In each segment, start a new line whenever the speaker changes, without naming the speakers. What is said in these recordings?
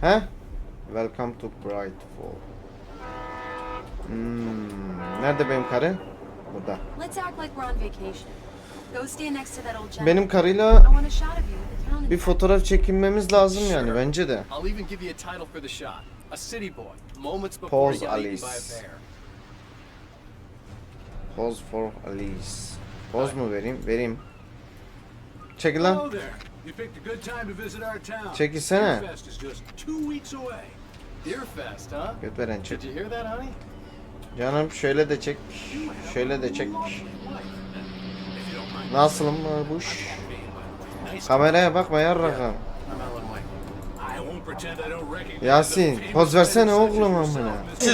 He? Welcome to Brightfall. Hmm, nerede benim karı? Burada.
Let's act like we're on vacation. Go stand next to that old gentleman.
Benim karıyla
I want a shot of you with the town in
bir fotoğraf çekinmemiz lazım yani bence de.
Eaten
Alice.
by a bear.
Pose for Alice. Poz mu vereyim? Vereyim. Çekil lan.
Hello there. You picked a good time to visit our town.
Çekilsene.
Fest is just two weeks away.
Deerfest, huh?
Göt veren
Did
çek.
you hear that, honey?
Canım şöyle de çek. Şöyle de çek. Nasılım buş?
me, but nice.
Kameraya bakma yarrakam. Yasin, poz versene oğlum amına.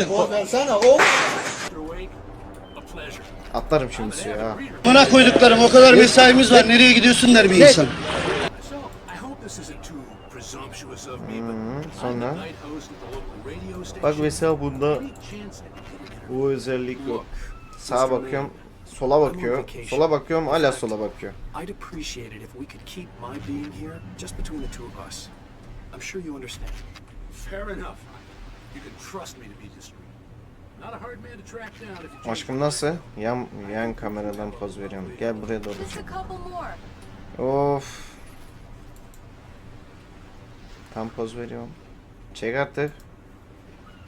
Poz versene oğlum.
Atlarım
I'm
şimdi suya ha.
Buna koyduklarım o kadar mesaimiz var. Nereye gidiyorsun der bir insan.
The
sonra? Bak mesela bunda bu özellik yok. Sağa bakıyorum, sola bakıyor. Sola bakıyorum, hala sola bakıyor.
I'd appreciate it if we could keep my being here just between the two of us. I'm sure you understand.
Fair enough. You can trust me to be discreet. Not a hard man to track down if you change
Aşkım nasıl? Yan, yan kameradan poz veriyorum. Gel buraya doğru.
Just a couple more.
Of. Tam poz veriyorum. Çek artık.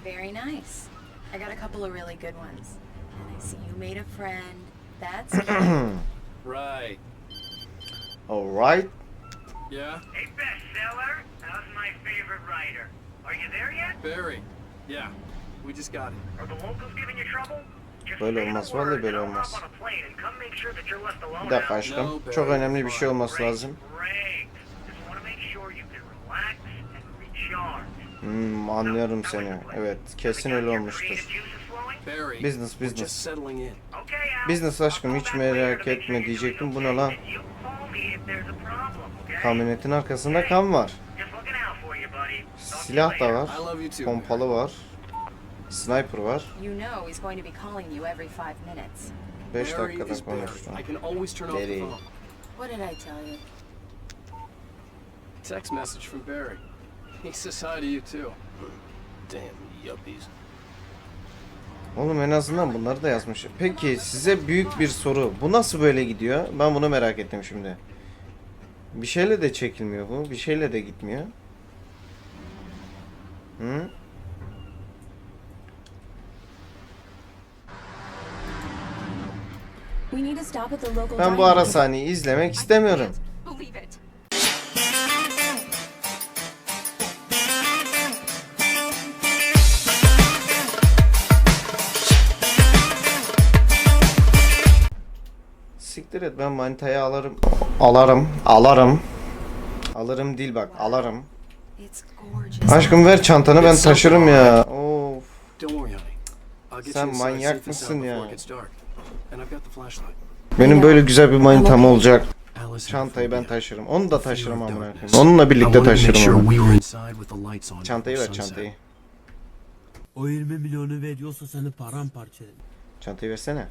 Very nice. I got a couple of really good ones. And I see you made a friend. That's.
Right.
Alright.
Yeah?
Hey, bestseller, how's my favorite writer? Are you there yet?
Barry. Yeah. We just got it.
Are the locals giving you trouble? Just
Böyle olmaz, vallahi böyle olmaz.
hop on a plane and come make sure that you're left alone
Bir dakika aşkım. Çok önemli bir şey olması lazım. Hmm, anlıyorum seni. Evet, kesin öyle olmuştur. Business, business. Business aşkım, hiç merak etme diyecektim. Bu ne lan? Kamyonetin arkasında kan var. Silah da var. Pompalı var. Sniper var.
you know he's going to be calling you every five minutes.
5
Barry
dakikada konuştum. Barry.
What did I tell you?
Text message from Barry. He says hi to you too. Damn yuppies.
Oğlum en azından bunları da yazmış. Peki size büyük bir soru. Bu nasıl böyle gidiyor? Ben bunu merak ettim şimdi. Bir şeyle de çekilmiyor bu. Bir şeyle de gitmiyor. Hı?
We need to stop at the local
Ben bu ara sahneyi izlemek istemiyorum. Siktir et ben manitayı alırım. Alarım. Alarım. Alırım değil bak. Alarım. Aşkım ver çantanı ben taşırım ya. Of. Sen manyak mısın ya? Benim böyle güzel bir manitam olacak. Çantayı ben taşırım. Onu da taşırım amına koyayım. Onunla birlikte taşırım onu. Çantayı ver çantayı.
O 20 milyonu veriyorsa seni paramparça ederim.
Çantayı versene.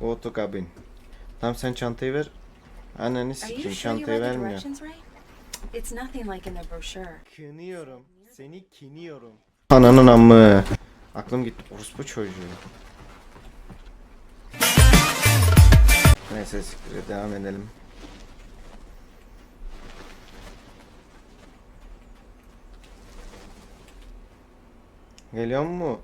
Go to cabin. Tamam sen çantayı ver.
You
sikeyim çantayı vermiyor.
It's nothing like in the brochure.
Kınıyorum. Seni kiniyorum. Ananın amı. Aklım gitti. Orospu çocuğu. Neyse siktir devam edelim. Geliyor mu?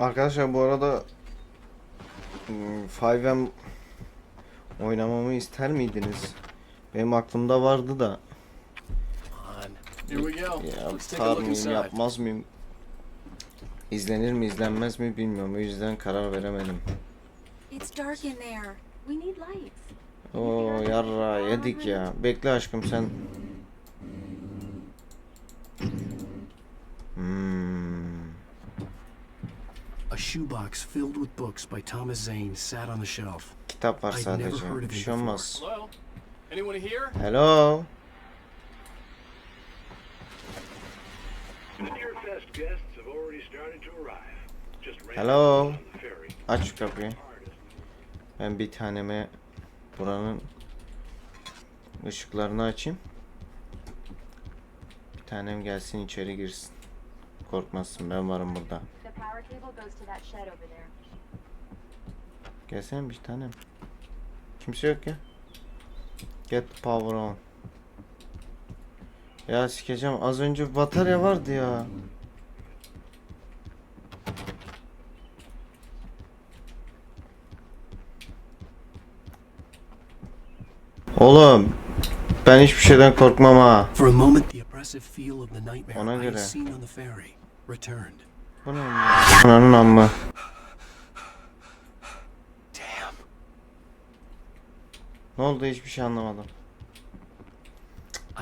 Arkadaşlar bu arada hmm, 5M oynamamı ister miydiniz? Benim aklımda vardı da ya yapar mıyım yapmaz mıyım? İzlenir mi izlenmez mi bilmiyorum o yüzden karar veremedim.
It's dark in there. We need lights.
Oo yarra yedik ya. Bekle aşkım sen. Hmm.
A shoebox filled with books by Thomas Zane sat on the shelf.
Kitap var sadece.
heard of
Bir
him
şey olmaz.
Hello? Anyone here?
Hello.
The Deerfest guests have already started to arrive. Just ran
Hello.
on the ferry.
Aç şu kapıyı. Ben bir taneme buranın Işıklarını açayım. Bir tanem gelsin içeri girsin. Korkmazsın ben varım burada.
Power cable goes to that shed over there.
Gelsene bir tanem. Kimse yok ya. Get the power on. Ya sikeceğim az önce batarya vardı ya. Oğlum ben hiçbir şeyden korkmam ha. Ona göre. Ananın amma.
Damn.
Ne oldu hiçbir şey anlamadım.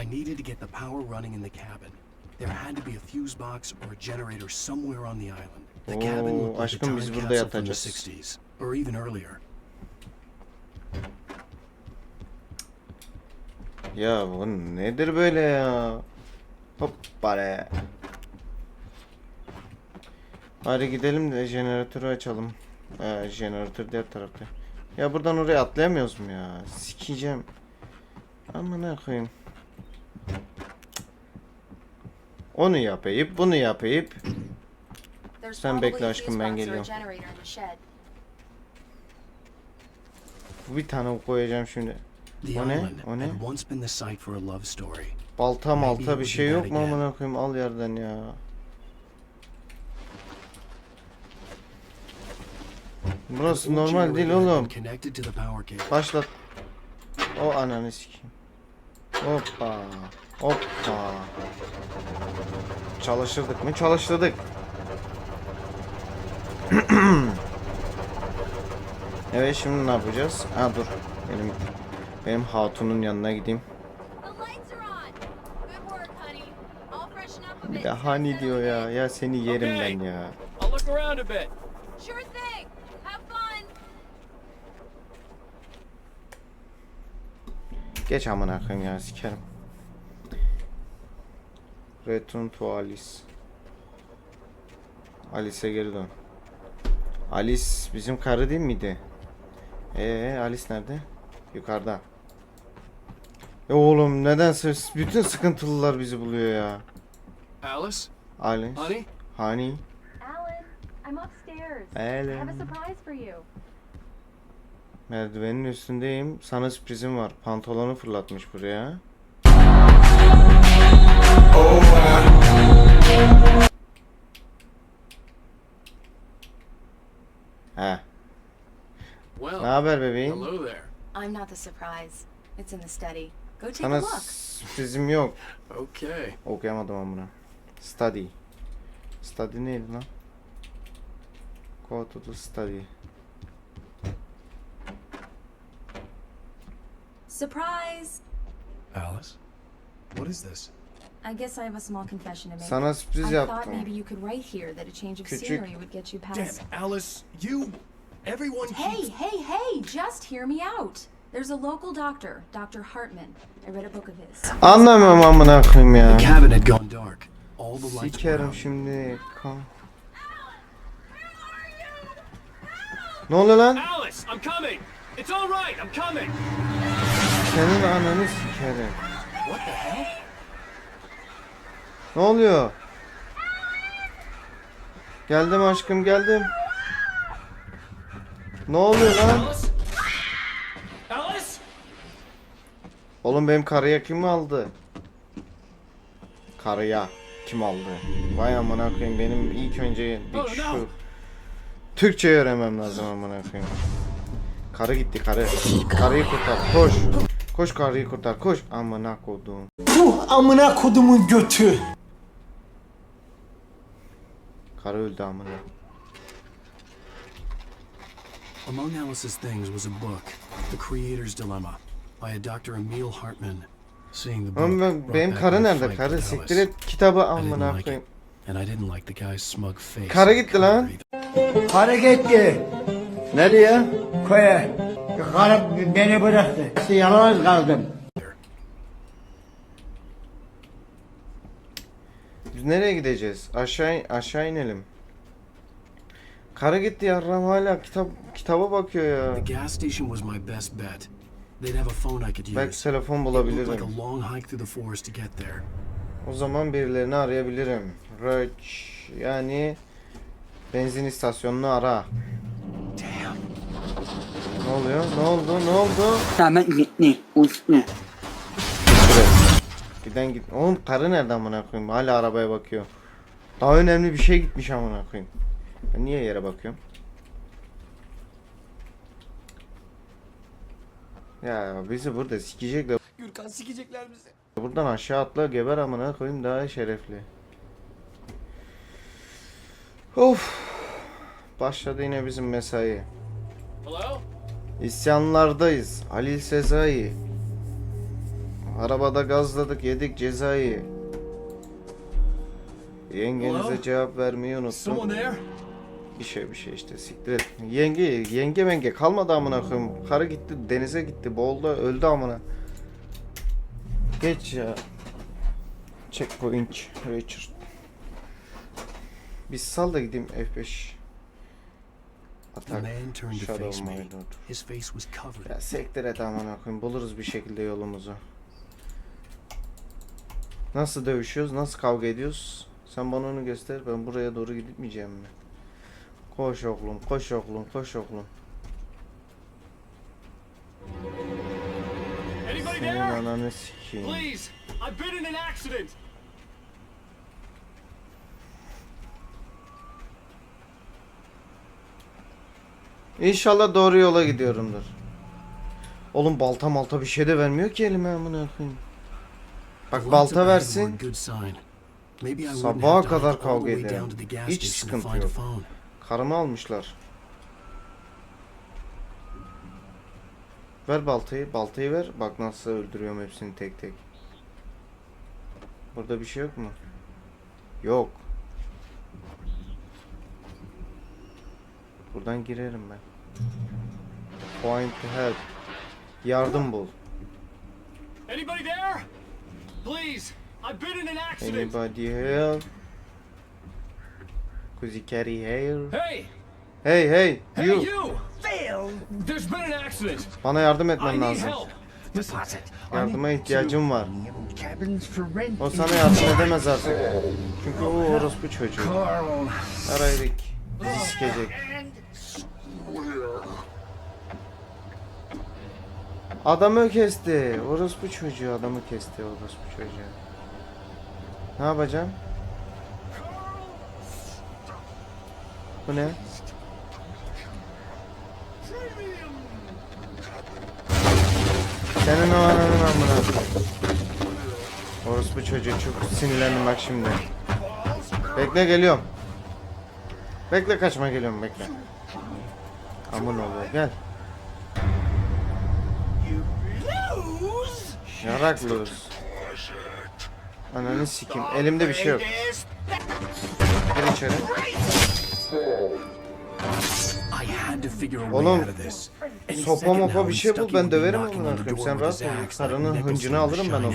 I needed to get the power running in the cabin. There had to be a fuse box or a generator somewhere on the island. The cabin
Oo,
looked like
aşkım biz burada
from the
yatacağız.
60s, or even earlier.
Ya bu nedir böyle ya? Hop bare. Hadi gidelim de jeneratörü açalım. Ee, jeneratör diğer tarafta. Ya buradan oraya atlayamıyoruz mu ya? Sikeceğim. Amına koyayım. Onu yapayıp bunu yapayıp Sen bekle aşkım, ben geliyorum. bir tane koyacağım şimdi. O ne? O ne? Balta malta bir şey yok mu amına koyayım al yerden ya. Burası normal değil oğlum. Başlat. O ananı sikeyim. Hoppa. Hoppa. Çalıştırdık mı? Çalıştırdık. evet şimdi ne yapacağız? Ha dur. Benim benim hatunun yanına gideyim. Bir de hani diyor ya. Ya seni yerim ben ya.
I'll look around a bit.
Sure thing. Have fun.
Geç amına koyayım ya sikerim. Return to Alice. Alice'e geri dön. Alice bizim karı değil miydi? Ee Alice nerede? Yukarıda. E oğlum nedense bütün sıkıntılılar bizi buluyor ya.
Alice?
Alice.
Honey?
Honey.
Alan, I'm upstairs. I have a
Alan.
surprise for you.
Merdivenin üstündeyim. Sana sürprizim var. Pantolonu fırlatmış buraya. He. Ne haber bebeğim?
hello there.
I'm not the surprise. It's in the study. Go take a
Sana
look.
sürprizim yok.
Okay.
Okuyamadım amına. Study. Study neydi lan? Go to the study.
Surprise!
Alice? What is this?
I guess I have a small confession to make.
Sana sürpriz
I thought
yaptım.
maybe you could write here that a change of
Küçük.
scenery would get you
Damn,
past.
Alice, you. Everyone
Hey,
keeps.
hey, hey! Just hear me out. There's a local doctor, Dr. Hartman. I read a book of his.
Anlamıyorum amına koyayım ya.
The cabin had gone dark. All the lights were
Sikerim
out.
şimdi. Kan. Ne oluyor lan?
Alice, I'm coming. It's all right. I'm coming.
Senin ananı sikerim. Ne oluyor? Geldim aşkım geldim. Ne oluyor lan? Oğlum benim karıya kim aldı? Karıya kim aldı? Vay amına koyayım benim ilk önce bir şu Türkçe öğrenmem lazım amına koyayım. Karı gitti karı. Karıyı kurtar koş. Koş karıyı kurtar koş. Amına kodum.
Amına kodumun götü.
Karı öldü amına.
Among Alice's things was a book, The Creator's Dilemma, by a Dr. Emil Hartman. Seeing the book
ben, benim karı nerede? Karı siktir et kitabı amına koyayım.
and I didn't like the guy's smug face.
Karı gitti lan.
cover either.
Nereye?
Köye. Karım beni bıraktı. Yalnız kaldım.
Biz nereye gideceğiz? Aşağı aşağı inelim. Karı gitti yarram hala kitap kitaba bakıyor ya.
The gas station was my best bet. They'd have a phone I could use.
Belki telefon
It looked like
bulabilirim.
a long hike through the forest to get there.
O zaman birilerini arayabilirim. Roach yani benzin istasyonunu ara. Ne oluyor? Ne oldu? Ne oldu?
Samet gitti. Uçtu.
Giden git. Oğlum karı nerede amına koyayım? Hala arabaya bakıyor. Daha önemli bir şey gitmiş amına koyayım. Ben niye yere bakıyorum? Ya bizi burada sikecekler.
Gürkan sikecekler bizi.
Buradan aşağı atla geber amına koyayım daha şerefli. Of. Başladı yine bizim mesai.
Hello?
İsyanlardayız. Halil Sezai. Arabada gazladık yedik cezayı. Yengenize cevap vermeyi unuttum. Bir şey bir şey işte siktir et. Yenge yenge menge kalmadı amına koyayım. Karı gitti denize gitti boğuldu öldü amına. Geç ya. Checkpoint Richard. Biz sal da gideyim F5.
The
Atak.
man turned to
Shadow
face me.
Mine.
His face was covered.
Ya sektir et amına koyayım. Buluruz bir şekilde yolumuzu. Nasıl dövüşüyoruz? Nasıl kavga ediyoruz? Sen bana onu göster. Ben buraya doğru gitmeyeceğim mi? Koş oğlum, koş oğlum, koş oğlum.
Anybody
Senin ananı sikeyim.
Please! I've been in an accident!
İnşallah doğru yola gidiyorumdur. Oğlum balta malta bir şey de vermiyor ki elime amına koyayım. Bak balta versin. Sabaha kadar kavga ederim. Hiç sıkıntı yok. Karımı almışlar. Ver baltayı, baltayı ver. Bak nasıl öldürüyorum hepsini tek tek. Burada bir şey yok mu? Yok. Buradan girerim ben. Point to help. Yardım bul.
Anybody there? Please! I've been in an accident!
Anybody help? Kuzi carry hair.
Hey!
Hey hey
Hey,
you.
you! There's been an accident!
Bana yardım
I
etmen
need
lazım.
help!
Deposit.
Yardıma ihtiyacım var.
Cabins for rent.
O sana yardım edemez artık. Çünkü o orospu çocuğu.
Carl.
Araydık. Bizi sikecek. Adamı kesti. Orospu çocuğu adamı kesti orospu çocuğu. Ne yapacağım? Bu ne? Senin o ananın amına. Orospu çocuğu çok sinirlendim bak şimdi. Bekle geliyorum. Bekle kaçma geliyorum bekle. Aman oluyor gel. Yarak lose. Ananı sikeyim. Elimde bir şey yok. Gir içeri. Oğlum, Sopa mopa bir şey bul ben döverim
knocking
amına
on the
koyayım.
door
Sen rahat ol.
Nicholson
hıncını alırım ben onu.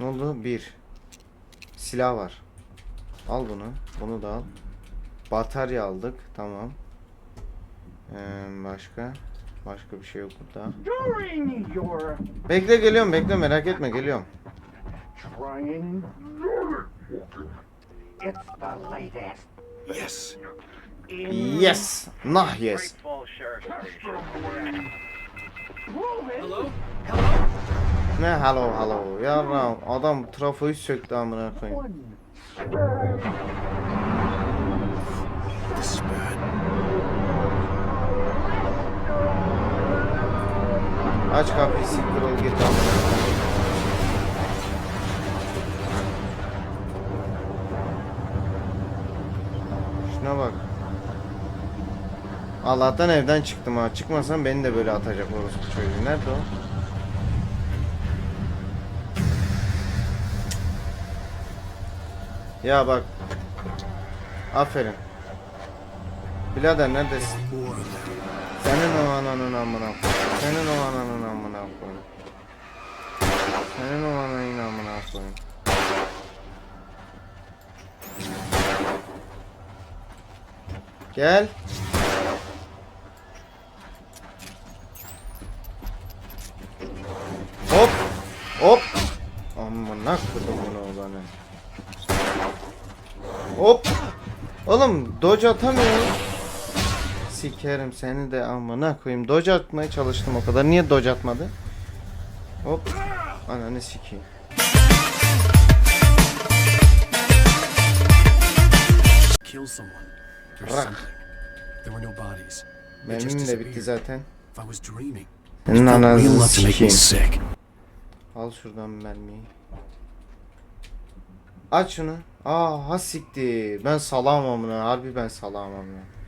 Ne oldu? Bir. Silah var. Al bunu. Bunu da al. Batarya aldık. Tamam. Ee, başka? Başka bir şey yok burada. Bekle geliyorum bekle merak etme geliyorum.
Yes.
Yes. Nah yes. Ne hello hello. Ya adam trafoyu söktü amına koyayım.
This is
Aç kapıyı siktir ol git. Şuna bak. Allah'tan evden çıktım ha. Çıkmasam beni de böyle atacak orospu çocuğu. Nerede o? Ya bak. Aferin. Birader neredesin? Senin o ananın amına koyayım. Senin o ananın amına koyayım. Senin o ananın amına koyayım. Gel. Hop. Hop. Amına kodumun oğlanı. Hop. Oğlum dodge atamıyorum. Sikerim seni de amına koyayım. Dodge atmaya çalıştım o kadar. Niye dodge atmadı? Hop. Ananı sikeyim.
Kill someone.
Bırak.
something. There were no bodies. They just
Mermim de bitti zaten.
I was dreaming,
Senin ananı sikeyim. Al şuradan mermiyi. Aç şunu. Aa ha siktir. Ben salam amına. Harbi ben salam amına.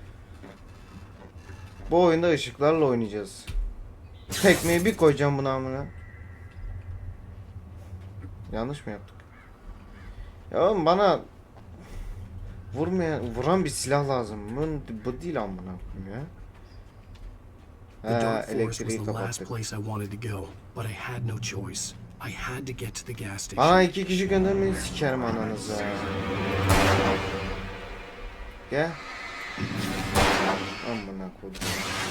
Bu oyunda ışıklarla oynayacağız. Tekmeyi bir koyacağım buna amına. Yanlış mı yaptık? Ya oğlum bana vurmayan, vuran bir silah lazım. Bu, bu değil amına ya.
The
Ha,
dark forest was
elektriği
the last
kapattık.
place I wanted to go, but I had no choice. I had to get to the gas station.
Bana iki kişi göndermeyi sikerim ananızı. Gel. Amına koydum.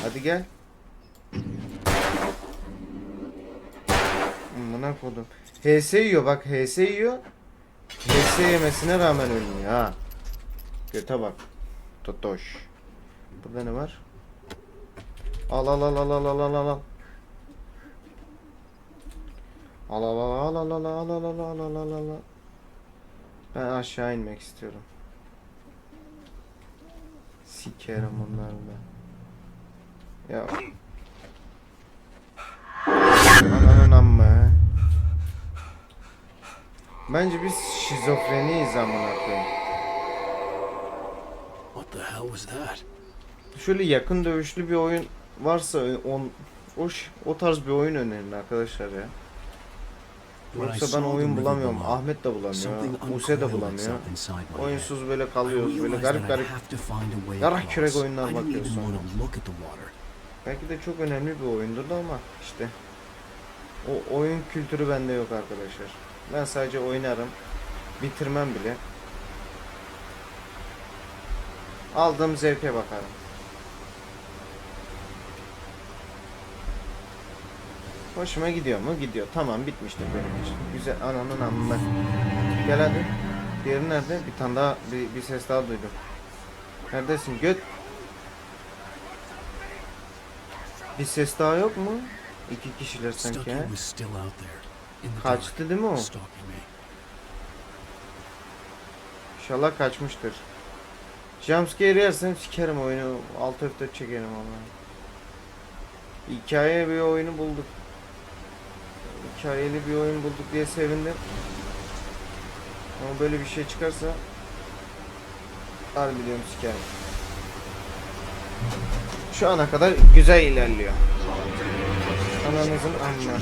Hadi gel. Amına koydum. HS yiyor bak HS yiyor. HS yemesine rağmen ölmüyor ha. Göte bak. Totoş. Burada ne var? Al al al al al al al al al. Al al al al al al al al al al al al. Ben aşağı inmek istiyorum. Sikerim onlarla. Ya. Ananın amma. Bence biz şizofreniyiz amına koyayım.
What the hell was that?
Şöyle yakın dövüşlü bir oyun varsa on o o tarz bir oyun önerin arkadaşlar ya. Yoksa ben oyun bulamıyorum. Ahmet de bulamıyor. Muse de bulamıyor. Oyunsuz böyle kalıyoruz. Böyle garip garip yarak kürek oyunlar
bakıyoruz.
Belki de çok önemli bir oyundur da ama işte o oyun kültürü bende yok arkadaşlar. Ben sadece oynarım. Bitirmem bile. Aldığım zevke bakarım. Hoşuma gidiyor mu? Gidiyor. Tamam bitmiştir benim için. Güzel. Ananın amma. Gel hadi. Diğeri nerede? Bir tane daha bir, bir ses daha duydum. Neredesin? Göt. Bir ses daha yok mu? İki kişiler sanki
dark,
Kaçtı değil mi o? İnşallah kaçmıştır. Jumpscare yersem sikerim oyunu. Alt F4 çekerim ama. Hikaye bir oyunu bulduk. Hikayeli bir oyun bulduk diye sevindim. Ama böyle bir şey çıkarsa harbi diyorum sikerim. Şu ana kadar güzel ilerliyor. Ananızın amma.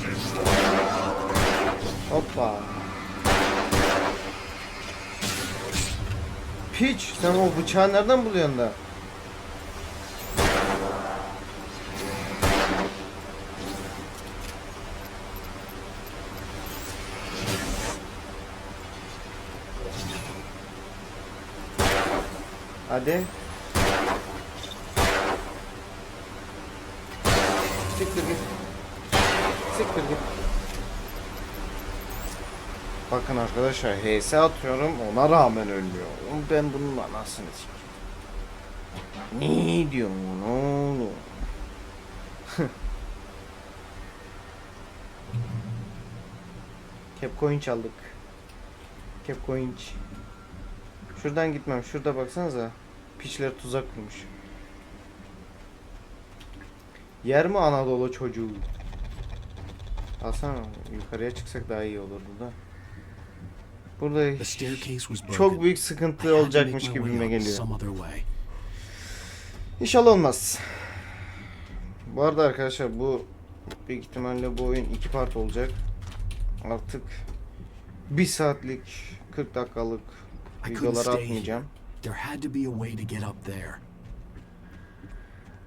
Hoppa. Piç sen o bıçağı nereden buluyorsun da? Hadi. Siktir git. Siktir git. Bakın arkadaşlar HS atıyorum ona rağmen ölmüyor. Ben bunun anasını sikeyim. Ne diyorsun oğlum? Capcoin çaldık. Capcoin. Şuradan gitmem. Şurada baksanıza. Piçler tuzak kurmuş. Yer mi Anadolu çocuğu? Alsana yukarıya çıksak daha iyi olurdu da. Burada çok büyük sıkıntı olacakmış
my
gibime geliyor. İnşallah olmaz. Bu arada arkadaşlar bu büyük ihtimalle bu oyun iki part olacak. Artık bir saatlik 40 dakikalık videoları atmayacağım.
There had to be a way to get up there.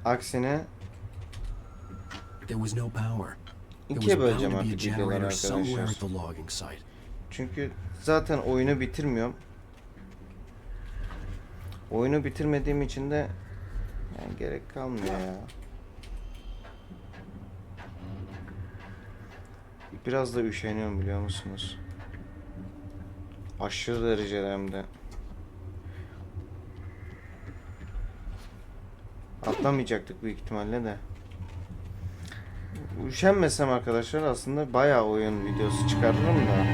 Aksine
There was no power.
İkiye böleceğim artık videoları arkadaşlar. Çünkü zaten oyunu bitirmiyorum. Oyunu bitirmediğim için de yani gerek kalmıyor ya. Biraz da üşeniyorum biliyor musunuz? Aşırı derecede hem de. Atlamayacaktık büyük ihtimalle de. Üşenmesem arkadaşlar aslında bayağı oyun videosu çıkarırım da.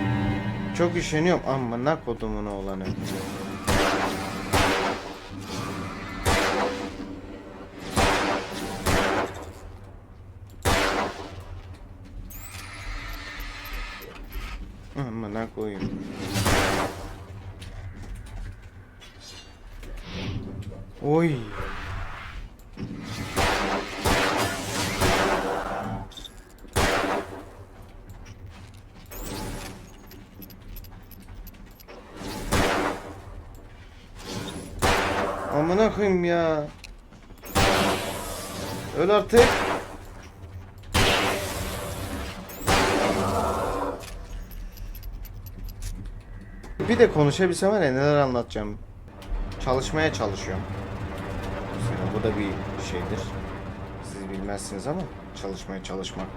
Çok üşeniyorum ama ne kodumun olanı. Amına koyayım ya. Öl artık. Bir de konuşabilsem var ya neler anlatacağım. Çalışmaya çalışıyorum. Mesela bu da bir şeydir. Siz bilmezsiniz ama çalışmaya çalışmak.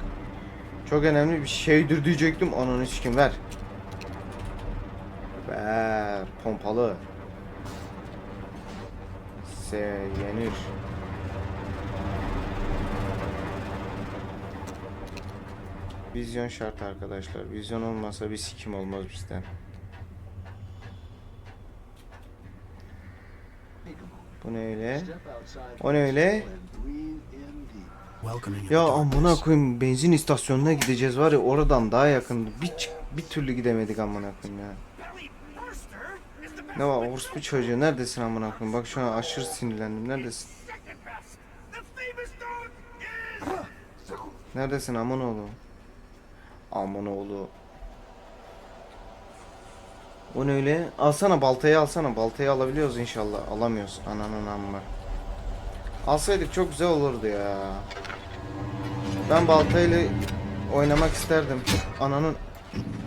Çok önemli bir şeydir diyecektim. Ananı sikim ver. Ver. Pompalı. Se yenir. Vizyon şart arkadaşlar. Vizyon olmasa bir sikim olmaz bizden. Bu ne öyle? O ne öyle? Ya amına koyayım benzin istasyonuna gideceğiz var ya oradan daha yakın. Bir bir türlü gidemedik amına koyayım ya. Ne var orospu çocuğu neredesin amına koyayım? Bak şu an aşırı sinirlendim. Neredesin? Neredesin aman oğlu? Aman oğlu. O ne öyle? Alsana baltayı alsana. Baltayı alabiliyoruz inşallah. Alamıyoruz. Ananın amma. Alsaydık çok güzel olurdu ya. Ben baltayla oynamak isterdim. Ananın.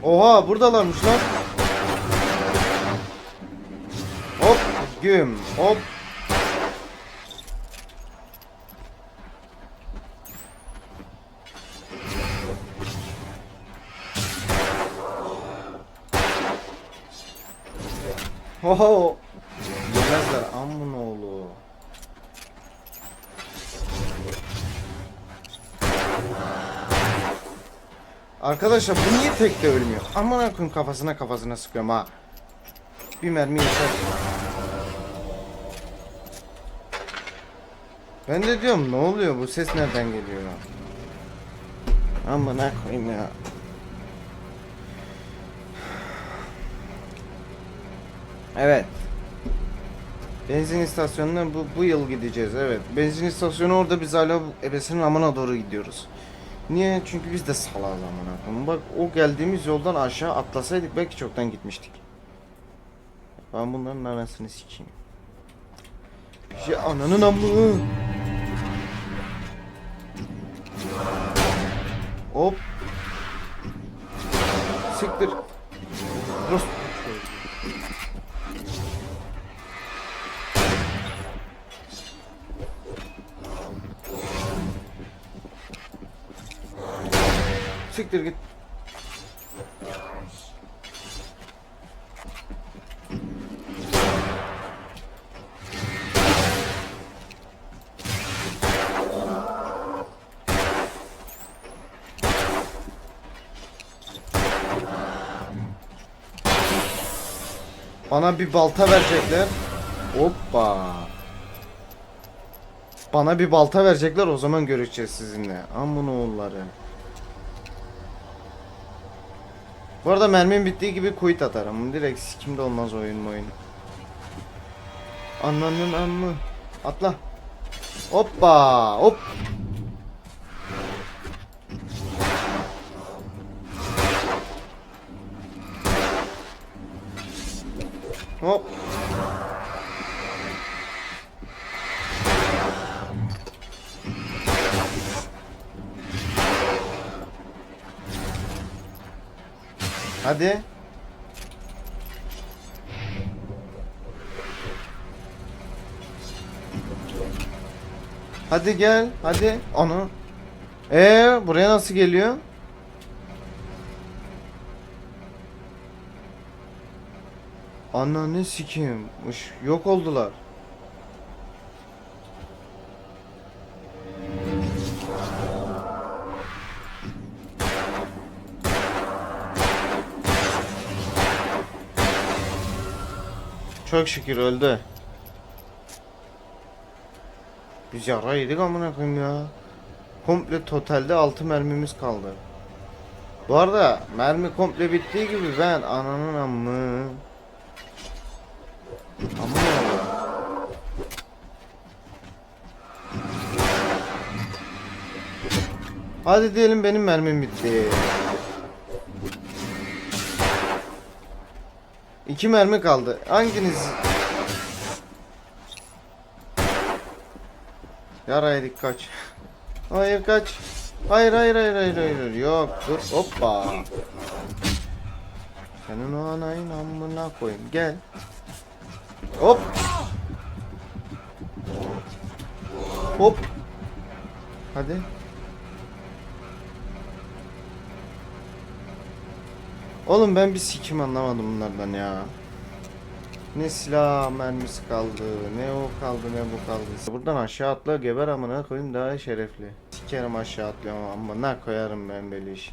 Oha buradalarmış lan. Güm hop. Oho. Yemezler amın oğlu. Arkadaşlar bu niye tek de ölmüyor? Aman akın kafasına kafasına sıkıyorum ha. Bir mermi yeter. Ben de diyorum ne oluyor bu ses nereden geliyor? Aman koyayım ya. Evet. Benzin istasyonuna bu, bu yıl gideceğiz evet. Benzin istasyonu orada biz hala ebesinin amına doğru gidiyoruz. Niye? Çünkü biz de salağız amına. Bak o geldiğimiz yoldan aşağı atlasaydık belki çoktan gitmiştik. Ben bunların anasını sikeyim. Şey ananın amı. Hop. Bana bir balta verecekler. Hoppa. Bana bir balta verecekler o zaman göreceğiz sizinle. Amın oğulları. Bu arada mermim bittiği gibi quit atarım. Direkt sikimde olmaz oyun mu oyun. Anlanın amma. Atla. Hoppa. Hop. Hop. Hadi. Hadi gel. Hadi. Onu. Ee, buraya nasıl geliyor? Ananı sikeyim. Uş, Yok oldular. Çok şükür öldü. Biz yara yedik amına koyayım ya. Komple totalde 6 mermimiz kaldı. Bu arada mermi komple bittiği gibi ben ananın amı. Allah. Hadi diyelim benim mermim bitti. İki mermi kaldı. Hanginiz? Yara yedik kaç. Hayır kaç. Hayır hayır hayır hayır hayır. Yok dur hoppa. Senin o anayın amına koyayım. Gel. Hop. Hop. Hadi. Oğlum ben bir sikim anlamadım bunlardan ya. Ne silah mermisi kaldı, ne o kaldı, ne bu kaldı. Buradan aşağı atla geber amına koyayım daha şerefli. Sikerim aşağı atlıyorum amına koyarım ben böyle işi.